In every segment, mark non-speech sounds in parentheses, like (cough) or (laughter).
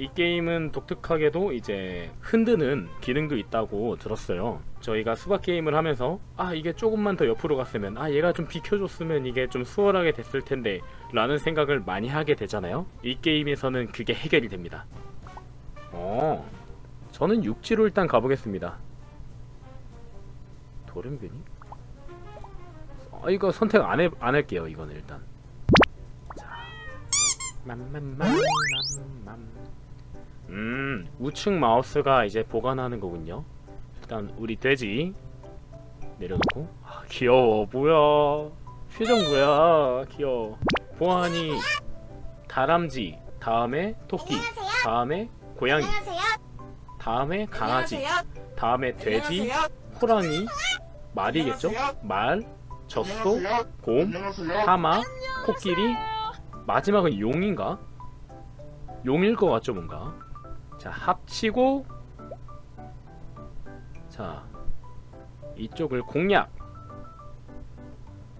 이 게임은 독특하게도 이제 흔드는 기능도 있다고 들었어요. 저희가 수박 게임을 하면서 아 이게 조금만 더 옆으로 갔으면 아 얘가 좀 비켜줬으면 이게 좀 수월하게 됐을 텐데 라는 생각을 많이 하게 되잖아요. 이 게임에서는 그게 해결이 됩니다. 어 저는 육지로 일단 가보겠습니다. 도련변이? 아 이거 선택 안, 해, 안 할게요 이거는 일단 자 맘맘맘맘맘 음. 우측 마우스가 이제 보관하는 거군요. 일단 우리 돼지 내려놓고. 아 귀여워. 뭐야? 표정 뭐야? 귀여워. 보안이 다람쥐 다음에 토끼 다음에 고양이 다음에 강아지 다음에 돼지 호랑이 말이겠죠? 말, 젖소, 곰, 하마, 코끼리, 마지막은 용인가? 용일 것 같죠 뭔가? 자 합치고 자 이쪽을 공략.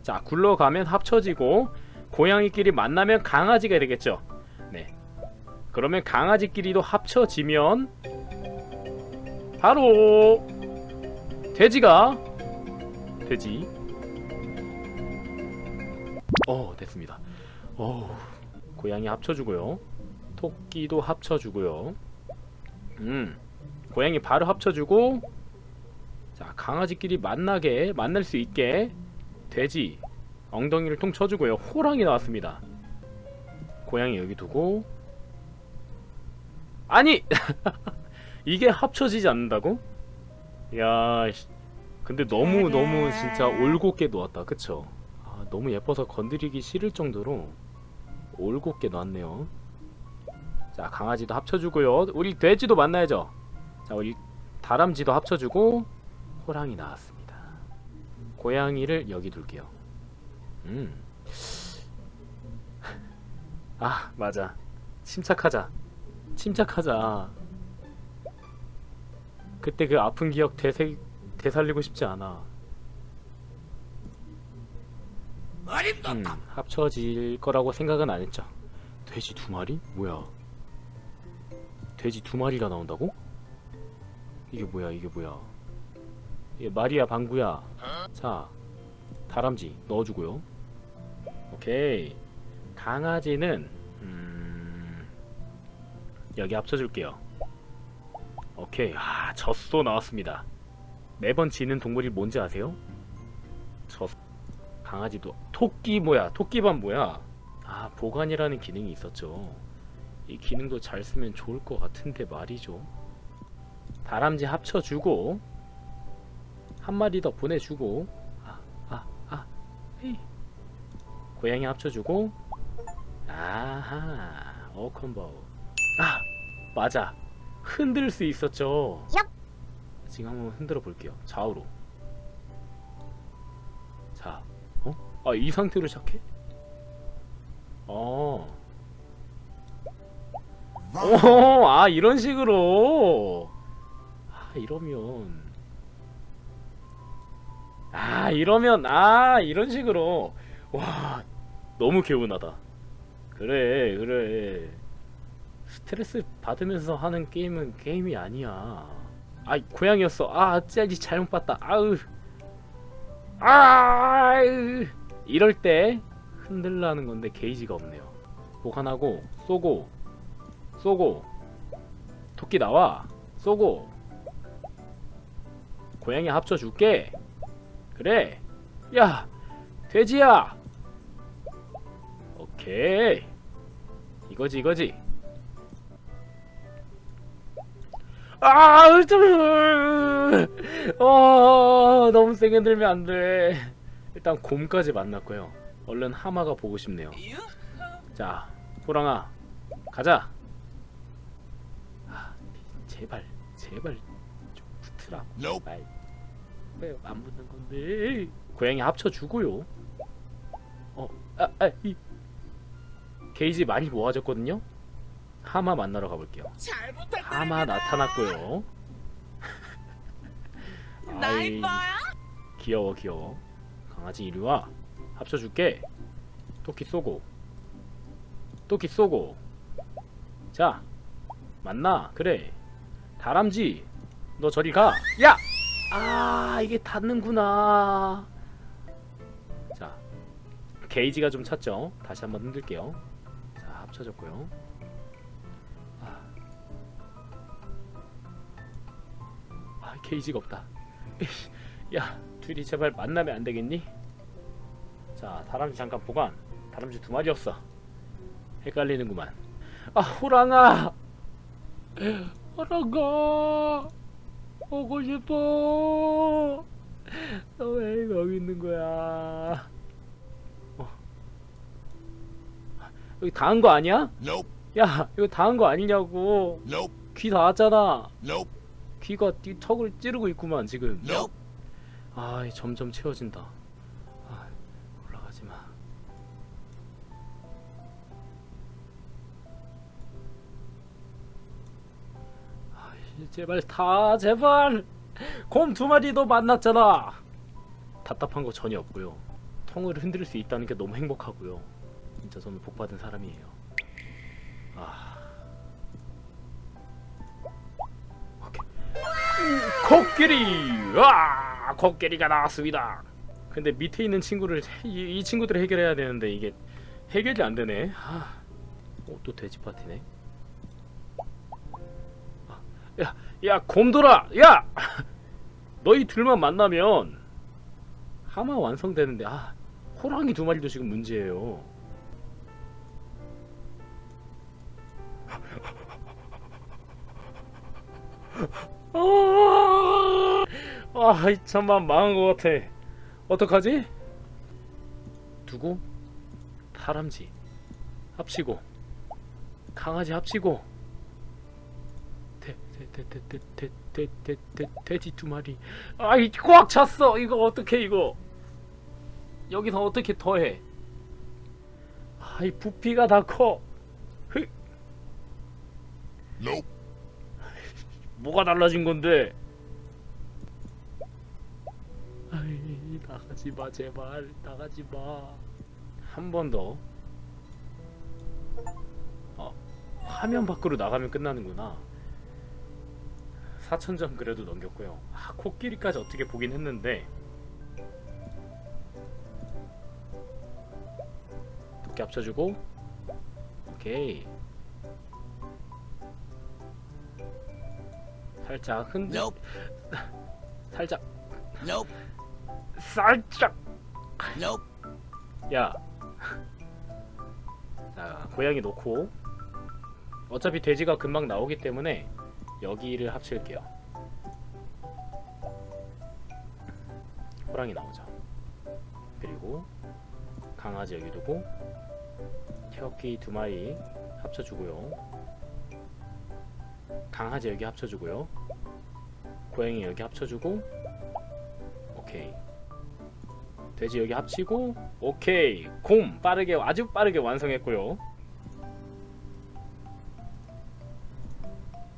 자 굴러가면 합쳐지고 고양이끼리 만나면 강아지가 되겠죠? 네. 그러면 강아지끼리도 합쳐지면 바로 돼지가 돼지. 어 됐습니다. 어 고양이 합쳐주고요. 토끼도 합쳐주고요 음 고양이 바로 합쳐주고 자 강아지끼리 만나게 만날 수 있게 돼지 엉덩이를 통 쳐주고요. 호랑이 나왔습니다. 고양이 여기 두고. 아니! (laughs) 이게 합쳐지지 않는다고? 야 씨. 근데 너무 너무 진짜 올곧게 놓았다. 그쵸? 아, 너무 예뻐서 건드리기 싫을 정도로 올곧게 놨네요 자 강아지도 합쳐주고요. 우리 돼지도 만나야죠. 자 우리 다람쥐도 합쳐주고 호랑이 나왔습니다. 고양이를 여기 둘게요. 음. (laughs) 아 맞아. 침착하자. 침착하자. 그때 그 아픈 기억 되새, 되살리고 싶지 않아. 음, 합쳐질 거라고 생각은 안 했죠. 돼지 두 마리? 뭐야 돼지 두 마리가 나온다고? 이게 뭐야 이게 뭐야? 이게 마리아 방구야. 자 다람쥐 넣어주고요. 오케이. 강아지는 음, 여기 합쳐줄게요. 오케이. 아 젖소 나왔습니다. 매번 지는 동물이 뭔지 아세요? 젖 강아지도 토끼 뭐야? 토끼반 뭐야? 아 보관이라는 기능이 있었죠 이 기능도 잘 쓰면 좋을 것 같은데 말이죠. 다람쥐 합쳐주고 한 마리 더 보내주고 아 아아 헤이. 고양이 합쳐주고 아하 어컨버. 아 맞아. 흔들 수 있었죠. 지금 한번 흔들어 볼게요. 좌우로. 자 어? 아 이 상태로 시작해? 어. 오, 아 이런 식으로. 아 이러면. 아 이러면 아 이런 식으로. 와 너무 개운하다. 그래 그래. 스트레스 받으면서 하는 게임은 게임이 아니야. 아 고양이였어. 아 짤지 잘못 봤다. 아으. 아으. 이럴 때 흔들라는 건데 게이지가 없네요. 보관하고 쏘고 쏘고 토끼 나와 쏘고 고양이 합쳐줄게 그래 야 돼지야 오케이 이거지 이거지 아, 으, 어, 너무 세게 들면 안 돼. 일단 곰까지 만났고요. 얼른 하마가 보고 싶네요. 자, 호랑아, 가자. 아, 제발, 제발 좀 붙으라고. 제발. 왜안 붙는 건데? 고양이 합쳐주고요. 어, 아, 아, 이 게이지 많이 모아졌거든요. 하마 만나러 가볼게요. 하마 나타났고요. (laughs) 아이? 귀여워 귀여워. 강아지 이리 와. 합쳐줄게. 토끼 쏘고. 토끼 쏘고. 자, 맞나? 그래. 다람쥐. 너 저리 가. 야! 아, 이게 닿는구나. 자. 게이지가 좀 찼죠? 다시 한번 흔들게요. 자, 합쳐졌고요. 아. 아, 게이지가 없다. (laughs) 야, 둘이 제발 만나면 안 되겠니? 자, 다람쥐 잠깐 보관. 다람쥐 두 마리였어. 헷갈리는구만. 아, 호랑아! 호랑아! 오고 싶어! 너왜 거기 있는 거야? 어. 여기 다 한 거 아니야? Nope. 야, 이거 다 한 거 아니냐고. Nope. 귀 닿았잖아. Nope. 귀가 뒤 턱을 찌르고 있구만, 지금. Nope. 아, 점점 채워진다. 제발 다 제발. 곰 두 마리 도 만났잖아. 답답한 거 전혀 없고요. 통을 흔들 수 있다는 게 너무 행복하고요. 진짜 저는 복 받은 사람이에요. 아. 오케이. 코끼리! 와! 코끼리가 나왔습니다. 근데 밑에 있는 친구를 이, 이 친구들을 해결해야 되는데 이게 해결이 안 되네. 아. 어, 또 돼지 파티네. 아, 야, 야, 곰돌아! 야! (laughs) 너희 둘만 만나면 하마 완성되는데 아, 호랑이 두 마리도 지금 문제예요. 아, (laughs) 아, 이 참만 망한 것 같아. 어떡하지? 두고 다람쥐 합치고 강아지 합치고 돼지 두 마리 아이 꽉 찼어 이거 어떻게 이거 여기서 어떻게 더해 아이 부피가 다커 nope. 뭐가 달라진 건데 아이 나가지 마 제발 나가지 마한 번더 어, 화면 밖으로 나가면 끝나는구나 4천점 그래도 넘겼고요. 아, 코끼리까지 어떻게 보긴 했는데 두께 합쳐주고 오케이 살짝 흔들 Nope. (laughs) 살짝 Nope. 살짝 Nope. 야. 자, 고양이 놓고 어차피 돼지가 금방 나오기 때문에 여기를 합칠게요. 호랑이 나오죠. 그리고 강아지 여기 두고 태어키 두 마리 합쳐주고요. 강아지 여기 합쳐주고요. 고양이 여기 합쳐주고 오케이. 돼지 여기 합치고 오케이 곰 빠르게 아주 빠르게 완성했고요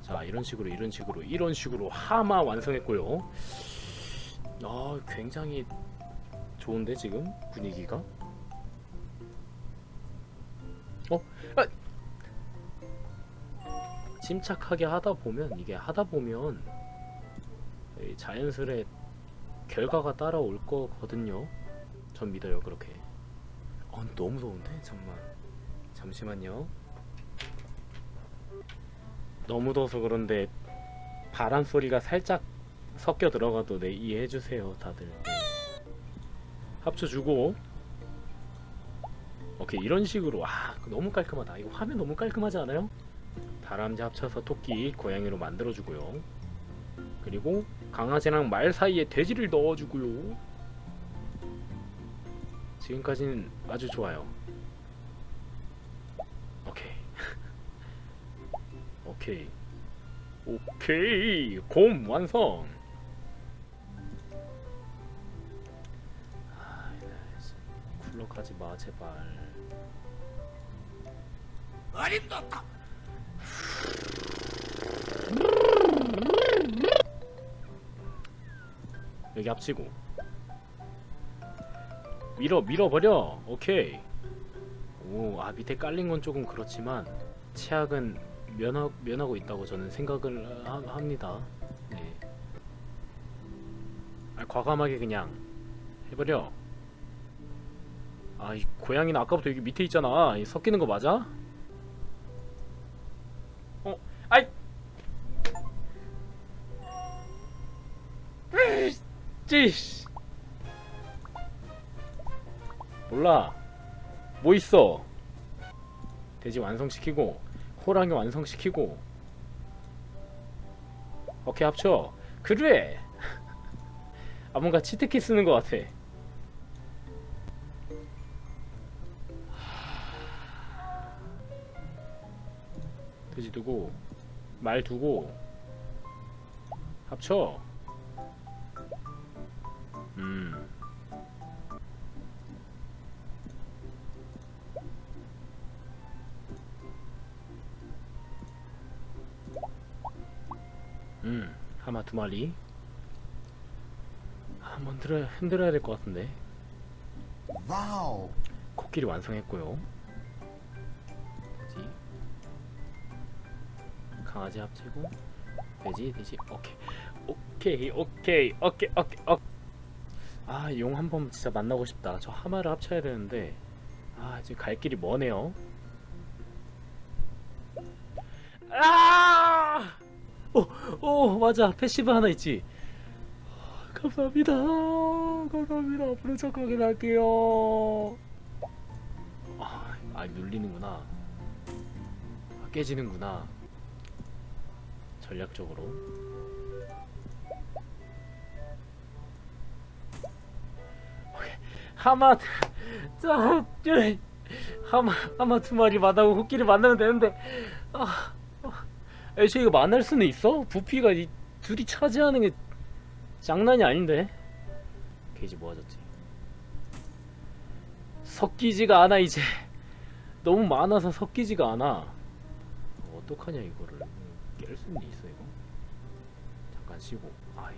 자 이런 식으로 이런 식으로 이런 식으로 하마 완성했고요 아 굉장히 좋은데 지금 분위기가 어? 아! 침착하게 하다 보면 이게 하다 보면 이 자연스레 결과가 따라올 거거든요. 전 믿어요 그렇게. 어 너무 무서운데 잠만. 잠시만요. 너무 더워서 그런데 바람 소리가 살짝 섞여 들어가도 네 이해해 주세요 다들. 네. 합쳐주고. 오케이 이런 식으로 와 너무 깔끔하다. 이거 화면 너무 깔끔하지 않아요? 다람쥐 합쳐서 토끼 고양이로 만들어주고요. 그리고 강아지랑 말 사이에 돼지를 넣어주고요. 지금까지는 아주 좋아요. 오케이. 오케이. 오케이. 곰 완성. 아, 굴러가지 마 제발. 어림도다. 여기 합치고 밀어 밀어버려 오케이 오아 밑에 깔린 건 조금 그렇지만 치약은 면하, 면하고 있다고 저는 생각을 하, 합니다. 네. 아, 과감하게 그냥 해버려. 아, 이 고양이는 아까부터 여기 밑에 있잖아. 이 섞이는 거 맞아? 어, 아이. 찌. 몰라. 뭐 있어? 돼지 완성시키고 호랑이 완성시키고. 오케이 합쳐. 그래. (laughs) 아 뭔가 치트키 쓰는 것 같아. 돼지 두고 말 두고. 합쳐 음, 하마 두 마리. 한번 흔들어, 흔들어야 될 것 같은데. 와우. 코끼리 완성했고요. 돼지. 강아지 합치고 돼지, 돼지. 오케이, 오케이, 오케이, 오케이, 오케이, 오케이. 아, 용 한 번 진짜 만나고 싶다. 저 하마를 합쳐야 되는데, 아, 지금 갈 길이 머네요. 아! 오, 오, 맞아. 패시브 하나 있지. 아, 감사합니다. 감사합니다. 앞으로 착하게 할게요. 아, 아 눌리는구나. 아, 깨지는구나. 전략적으로. 하마, 자, 쭈, 하마, 하마 두 마리 만나고 코끼리 만나면 되는데, 아, 아, 애초에 이거 만날 수는 있어? 부피가 이 둘이 차지하는 게 장난이 아닌데. 게이지 모아졌지. 섞이지가 않아 이제 너무 많아서 섞이지가 않아 어떡하냐 이거를 깰 수는 있어 이거 잠깐 쉬고 아이